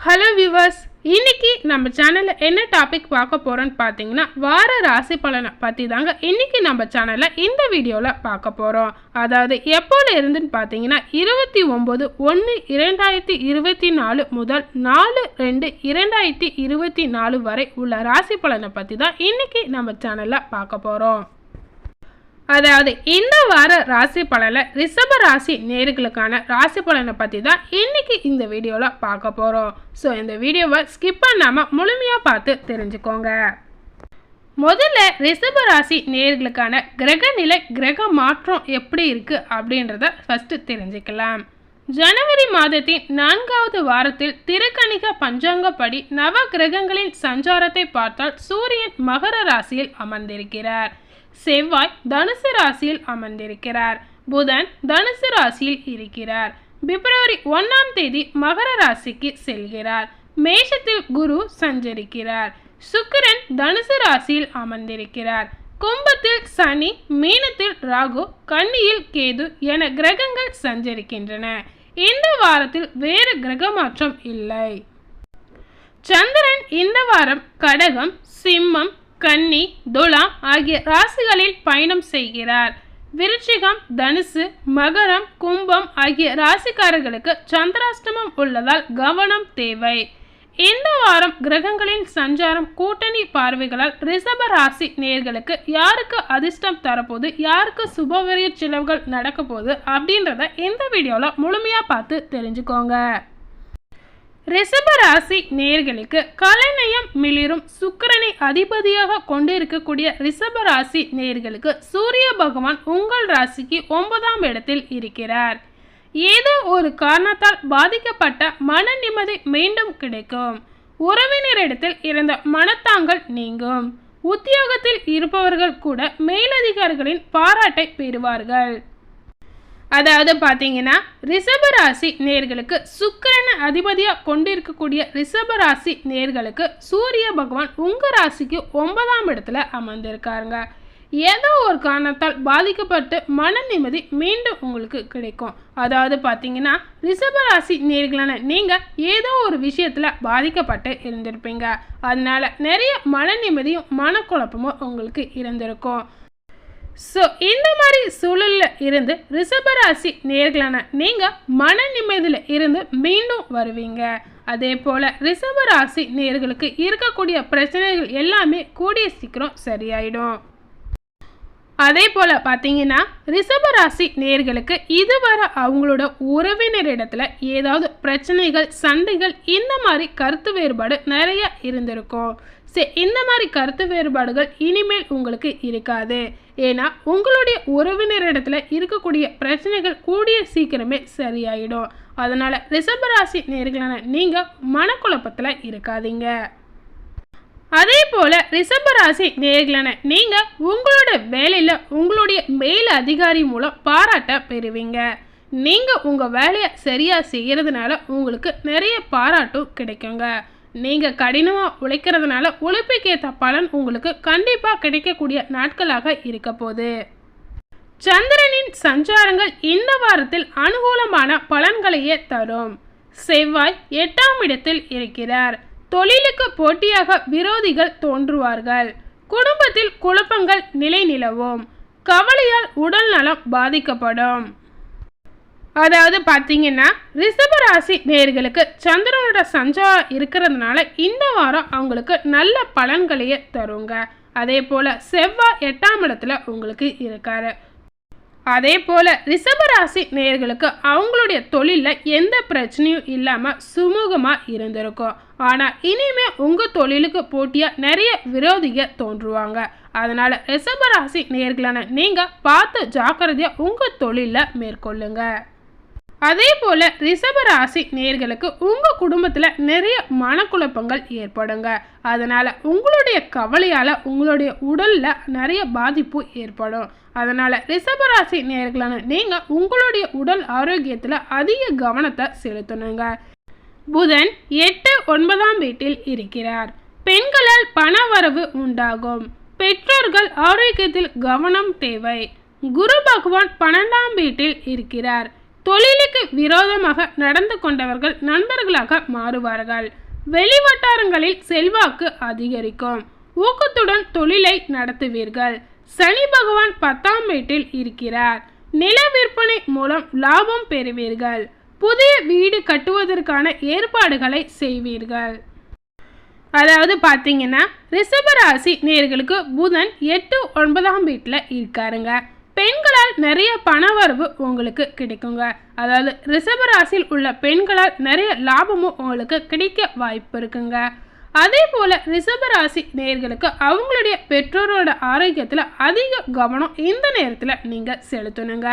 Hello viewers இன்றைக்கி நம்ம சேனலில் என்ன டாபிக் பார்க்க போகிறோன்னு பார்த்தீங்கன்னா வார ராசி பலனை பற்றி தாங்க இன்னைக்கு நம்ம சேனலில் இந்த வீடியோவில் பார்க்க போகிறோம் அதாவது எப்போல இருந்துன்னு பார்த்தீங்கன்னா இருபத்தி ஒம்பது ஒன்று இரண்டாயிரத்தி இருபத்தி நாலு முதல் நாலு ரெண்டு இரண்டாயிரத்தி இருபத்தி நாலு வரை உள்ள ராசி பலனை பற்றி தான் இன்றைக்கி நம்ம சேனலில் பார்க்க போகிறோம் அதாவது இந்த வார ராசி பலனில் ரிஷப ராசி நேர்களுக்கான ராசி பலனை பற்றி தான் இன்றைக்கி இந்த வீடியோவில் பார்க்க போகிறோம் ஸோ இந்த வீடியோவை ஸ்கிப் பண்ணாமல் முழுமையாக பார்த்து தெரிஞ்சுக்கோங்க. முதல்ல ரிஷப ராசி நேர்களுக்கான கிரக நிலை கிரக மாற்றம் எப்படி இருக்குது அப்படின்றத ஃபஸ்ட்டு தெரிஞ்சுக்கலாம். ஜனவரி மாதத்தின் நான்காவது வாரத்தில் திருக்கணிக பஞ்சாங்கப்படி நவ கிரகங்களின் சஞ்சாரத்தை பார்த்தால் சூரியன் மகர ராசியில் அமர்ந்திருக்கிறார். செவ்வாய் தனுசு ராசியில் அமர்ந்திருக்கிறார். புதன் தனுசு ராசியில் இருக்கிறார். பிப்ரவரி ஒன்றாம் தேதி மகர ராசிக்கு செல்கிறார். மேஷத்தில் குரு சஞ்சரிக்கிறார். சுக்கிரன் தனுசு ராசியில் அமர்ந்திருக்கிறார். கும்பத்தில் சனி மீனத்தில் ராகு கன்னியில் கேது என கிரகங்கள் சஞ்சரிக்கின்றன. இந்த வாரத்தில் வேறு கிரக மாற்றம் இல்லை. சந்திரன் இந்த வாரம் கடகம் சிம்மம் கன்னி துலா ஆகிய ராசிகளில் பயணம் செய்கிறார். விருச்சிகம் தனுசு மகரம் கும்பம் ஆகிய ராசிக்காரர்களுக்கு சந்திராஷ்டமம் உள்ளதால் கவனம் தேவை. இந்த வாரம் கிரகங்களின் சஞ்சாரம் கூட்டணி பார்வைகளால் ரிஷப ராசி நேர்களுக்கு யாருக்கு அதிர்ஷ்டம் தரப்போகுது யாருக்கு சுபவரிய செலவுகள் நடக்க போகுது அப்படின்றத இந்த வீடியோவில் முழுமையாக பார்த்து தெரிஞ்சுக்கோங்க. ரிஷபராசி நேர்களுக்கு கலைநயம் மிளிரும். சுக்கிரனை அதிபதியாக கொண்டிருக்கக்கூடிய ரிஷபராசி நேர்களுக்கு சூரிய பகவான் உங்கள் ராசிக்கு ஒன்பதாம் இடத்தில் இருக்கிறார். ஏதோ ஒரு காரணத்தால் பாதிக்கப்பட்ட மன நிம்மதி மீண்டும் கிடைக்கும். உறவினரிடத்தில் இருந்த மனத்தாங்கல் நீங்கும். உத்தியோகத்தில் இருப்பவர்கள் கூட மேலதிகாரிகளின் பாராட்டை பெறுவார்கள். அதாவது பார்த்தீங்கன்னா ரிஷபராசி நேர்களுக்கு சுக்கிரனை அதிபதியாக கொண்டிருக்கக்கூடிய ரிஷபராசி நேர்களுக்கு சூரிய பகவான் உங்கள் ராசிக்கு ஒன்பதாம் இடத்துல அமர்ந்திருக்காருங்க. ஏதோ ஒரு காரணத்தால் பாதிக்கப்பட்டு மன நிம்மதி மீண்டும் உங்களுக்கு கிடைக்கும். அதாவது பார்த்தீங்கன்னா ரிஷபராசி நேர்களான நீங்கள் ஏதோ ஒரு விஷயத்தில் பாதிக்கப்பட்டு இருந்திருப்பீங்க. அதனால் நிறைய மன நிம்மதியும் மனக்குழப்பமும் உங்களுக்கு இருந்திருக்கும். ஸோ இந்த மாதிரி சூழலில் இருந்து ரிஷபராசி நேர்களான நீங்கள் மன நிம்மதியில் இருந்து மீண்டும் வருவீங்க. அதே போல் ரிஷபராசி நேர்களுக்கு இருக்கக்கூடிய பிரச்சனைகள் எல்லாமே கூடிய சீக்கிரம் சரியாயிடும். அதே போல் பார்த்தீங்கன்னா ரிஷபராசி நேர்களுக்கு இதுவரை அவங்களோட உறவினரிடத்துல ஏதாவது பிரச்சனைகள் சண்டைகள் இந்த மாதிரி கருத்து வேறுபாடு நிறைய இருந்திருக்கும். சரி இந்த மாதிரி கருத்து வேறுபாடுகள் இனிமேல் உங்களுக்கு இருக்காது. ஏன்னா உங்களுடைய உறவினரிடத்துல இருக்கக்கூடிய பிரச்சனைகள் கூடிய சீக்கிரமே சரியாயிடும். அதனால் ரிஷபராசி நேர்களான நீங்கள் மனக்குழப்பத்தில் இருக்காதீங்க. அதே போல் ரிஷபராசி நேர்களான நீங்கள் உங்களோட வேலையில் உங்களுடைய மேல் அதிகாரி மூலம் பாராட்ட பெறுவீங்க. நீங்கள் உங்கள் வேலையை சரியாக செய்கிறதுனால உங்களுக்கு நிறைய பாராட்டும் கிடைக்குங்க. நீங்கள் கடினமாக உழைக்கிறதுனால உழைப்புக்கேற்ற பலன் உங்களுக்கு கண்டிப்பாக கிடைக்கக்கூடிய நாட்களாக இருக்க போகுது. சந்திரனின் சஞ்சாரங்கள் இந்த வாரத்தில் அனுகூலமான பலன்களையே தரும். செவ்வாய் எட்டாம் இடத்தில் இருக்கிறார். தொழிலுக்கு போட்டியாக விரோதிகள் தோன்றுவார்கள். குடும்பத்தில் குழப்பங்கள் நிலை நிலவும் கவலையால் உடல் நலம் பாதிக்கப்படும். அதாவது பார்த்தீங்கன்னா ரிஷபராசி நேர்களுக்கு சந்திரனோட சஞ்சாரம் இருக்கிறதுனால இந்த வாரம் அவங்களுக்கு நல்ல பலன்களையே தருங்க. அதே போல் செவ்வாய் எட்டாம் இடத்துல உங்களுக்கு இருக்காரு. அதே போல் ரிஷபராசி நேர்களுக்கு அவங்களுடைய தொழிலில் எந்த பிரச்சனையும் இல்லாமல் சுமூகமாக இருந்திருக்கும். ஆனால் இனிமே உங்கள் தொழிலுக்கு போட்டியாக நிறைய விரோதிக தோன்றுவாங்க. அதனால் ரிஷபராசி நேர்களான நீங்கள் பார்த்து ஜாக்கிரதையாக உங்கள் தொழிலில் மேற்கொள்ளுங்கள் அதே போல் ரிஷபராசி நேர்களுக்கு உங்கள் குடும்பத்தில் நிறைய மனக்குழப்பங்கள் ஏற்படுங்க. அதனால் உங்களுடைய கவலையால் உங்களுடைய உடலில் நிறைய பாதிப்பு ஏற்படும். அதனால் ரிஷபராசி நேர்களான நீங்கள் உங்களுடைய உடல் ஆரோக்கியத்தில் அதிக கவனத்தை செலுத்தணுங்க. புதன் எட்டு ஒன்பதாம் வீட்டில் இருக்கிறார். பெண்களால் பணவரவு உண்டாகும். பெற்றோர்கள் ஆரோக்கியத்தில் கவனம் தேவை. குரு பகவான் பன்னெண்டாம் வீட்டில் இருக்கிறார். தொழிலுக்கு விரோதமாக நடந்து கொண்டவர்கள் நண்பர்களாக மாறுவார்கள். வெளிவட்டாரங்களில் செல்வாக்கு அதிகரிக்கும். ஊக்கத்துடன் தொழிலை நடத்துவீர்கள். சனி பகவான் பத்தாம் வீட்டில் இருக்கிறார். நில விற்பனை மூலம் லாபம் பெறுவீர்கள். புதிய வீடு கட்டுவதற்கான ஏற்பாடுகளை செய்வீர்கள். அதாவது பார்த்தீங்கன்னா ரிஷபராசி நேர்களுக்கு புதன் எட்டு ஒன்பதாம் வீட்டில் இருக்காருங்க. பெண்களால் நிறைய பணவரவு உங்களுக்கு கிடைக்குங்க. அதாவது ரிஷபராசியில் உள்ள பெண்களால் நிறைய லாபமும் உங்களுக்கு கிடைக்க வாய்ப்பு இருக்குங்க. அதே போல் ரிஷபராசி நேர்களுக்கு அவங்களுடைய பெற்றோரோட ஆரோக்கியத்தில் அதிக கவனம் இந்த நேரத்தில் நீங்கள் செலுத்தணுங்க.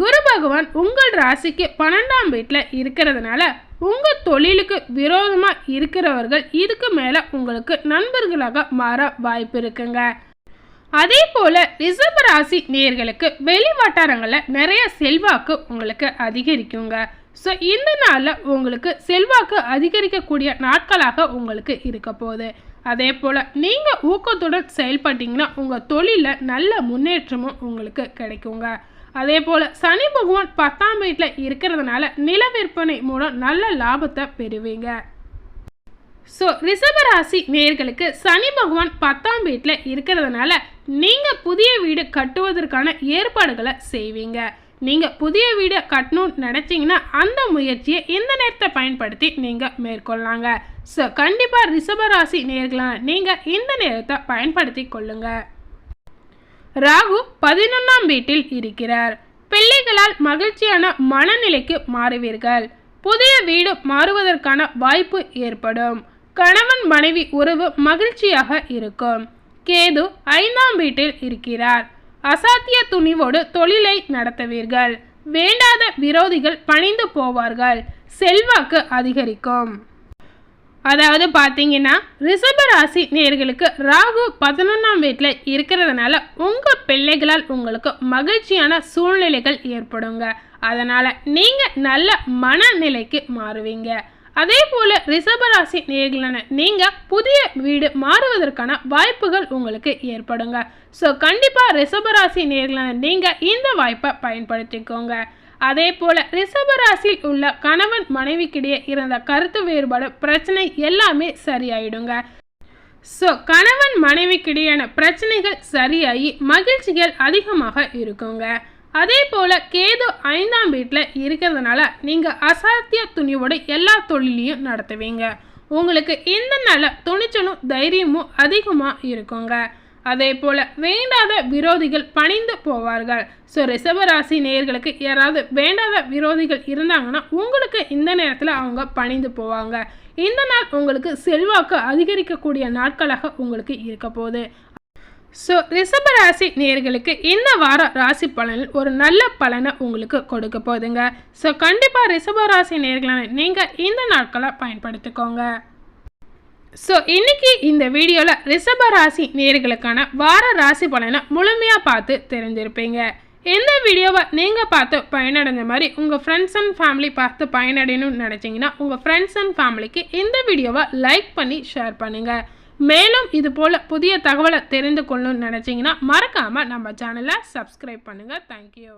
குரு பகவான் உங்கள் ராசிக்கு பன்னெண்டாம் வீட்டில் இருக்கிறதுனால உங்கள் தொழிலுக்கு விரோதமாக இருக்கிறவர்கள் இதுக்கு மேலே உங்களுக்கு நண்பர்களாக மாற வாய்ப்பு இருக்குங்க. அதே போல் ரிசர்வ் ராசி நேர்களுக்கு வெளி வட்டாரங்களில் நிறைய செல்வாக்கு உங்களுக்கு அதிகரிக்குங்க. ஸோ இந்த நாளில் உங்களுக்கு செல்வாக்கு அதிகரிக்கக்கூடிய நாட்களாக உங்களுக்கு இருக்க போகுது. அதே போல் நீங்கள் ஊக்கத்துடன் செயல்பட்டீங்கன்னா உங்கள் தொழிலில் நல்ல முன்னேற்றமும் உங்களுக்கு கிடைக்குங்க. அதே போல் சனி பகவான் பத்தாம் வீட்டில் இருக்கிறதுனால நில விற்பனை மூலம் நல்ல லாபத்தை பெறுவீங்க. ஸோ ரிஷபராசி நேர்களுக்கு சனி பகவான் பத்தாம் வீட்டில் இருக்கிறதுனால நீங்கள் புதிய வீடு கட்டுவதற்கான ஏற்பாடுகளை செய்வீங்க. நீங்கள் புதிய வீடு கட்டணும்னு நினச்சிங்கன்னா அந்த முயற்சியை இந்த நேரத்தை பயன்படுத்தி நீங்கள் மேற்கொள்ளாங்க ஸோ கண்டிப்பாக ரிஷபராசி நேர்களான நீங்கள் இந்த நேரத்தை பயன்படுத்தி கொள்ளுங்கள் ராகு பதினொன்றாம் வீட்டில் இருக்கிறார். பிள்ளைகளால் மகிழ்ச்சியான மனநிலைக்கு மாறுவீர்கள். புதிய வீடு மாறுவதற்கான வாய்ப்பு ஏற்படும். கணவன் மனைவி உறவு மகிழ்ச்சியாக இருக்கும். கேது ஐந்தாம் வீட்டில் இருக்கிறார். அசாத்திய துணிவோடு தொழிலை நடத்துவீர்கள். வேண்டாத விரோதிகள் பணிந்து போவார்கள். செல்வாக்கு அதிகரிக்கும். அதாவது பார்த்தீங்கன்னா ரிஷபராசி நேர்களுக்கு ராகு பதினொன்றாம் வீட்டில் இருக்கிறதுனால உங்கள் பிள்ளைகளால் உங்களுக்கு மகிழ்ச்சியான சூழ்நிலைகள் ஏற்படுங்க. அதனால் நீங்கள் நல்ல மனநிலைக்கு மாறுவீங்க. அதே போல் ரிஷபராசி நேர்களான நீங்கள் புதிய வீடு மாறுவதற்கான வாய்ப்புகள் உங்களுக்கு ஏற்படுங்க. ஸோ கண்டிப்பாக ரிஷபராசி நேர்களான நீங்கள் இந்த வாய்ப்பை பயன்படுத்திக்கோங்க. அதே போல ரிஷபராசியில் உள்ள கணவன் மனைவிக்கிடையே இருந்த கருத்து வேறுபாடு பிரச்சனை எல்லாமே சரியாயிடுங்க. ஸோ கணவன் மனைவிக்கிடையான பிரச்சனைகள் சரியாகி மகிழ்ச்சிகள் அதிகமாக இருக்குங்க. அதே போல் கேது ஐந்தாம் வீட்டில் இருக்கிறதுனால நீங்கள் அசாத்திய துணியோட எல்லா தொழிலையும் நடத்துவீங்க. உங்களுக்கு இந்த நல்ல துணிச்சலும் தைரியமும் அதிகமாக இருக்குங்க. அதே போல் வேண்டாத விரோதிகள் பணிந்து போவார்கள். ஸோ ரிஷபராசி நேர்களுக்கு யாராவது வேண்டாத விரோதிகள் இருந்தாங்கன்னா உங்களுக்கு இந்த நேரத்தில் அவங்க பணிந்து போவாங்க. இந்த நாள் உங்களுக்கு செல்வாக்கு அதிகரிக்கக்கூடிய நாட்களாக உங்களுக்கு இருக்க போகுது. ஸோ ரிஷபராசி நேர்களுக்கு இந்த வார ராசி பலனில் ஒரு நல்ல பலனை உங்களுக்கு கொடுக்க போகுதுங்க. ஸோ கண்டிப்பாக ரிஷபராசி நேர்களான நீங்கள் இந்த நாட்களை பயன்படுத்திக்கோங்க. ஸோ இன்னைக்கு இந்த வீடியோவில் ரிஷபராசி நேர்களுக்கான வார ராசி பலனை முழுமையாக பார்த்து தெரிஞ்சிருப்பீங்க. இந்த வீடியோவை நீங்கள் பார்த்து பயனடைஞ்ச மாதிரி உங்கள் ஃப்ரெண்ட்ஸ் அண்ட் ஃபேமிலி பார்த்து பயனடையணும்னு நினச்சிங்கன்னா உங்கள் ஃப்ரெண்ட்ஸ் அண்ட் ஃபேமிலிக்கு இந்த வீடியோவை லைக் பண்ணி ஷேர் பண்ணுங்கள் மேலும் இது போல் புதிய தகவலை தெரிந்து கொள்ளணும்னு நினச்சிங்கன்னா மறக்காமல் நம்ம சேனலை சப்ஸ்கிரைப் பண்ணுங்கள் தேங்க்யூ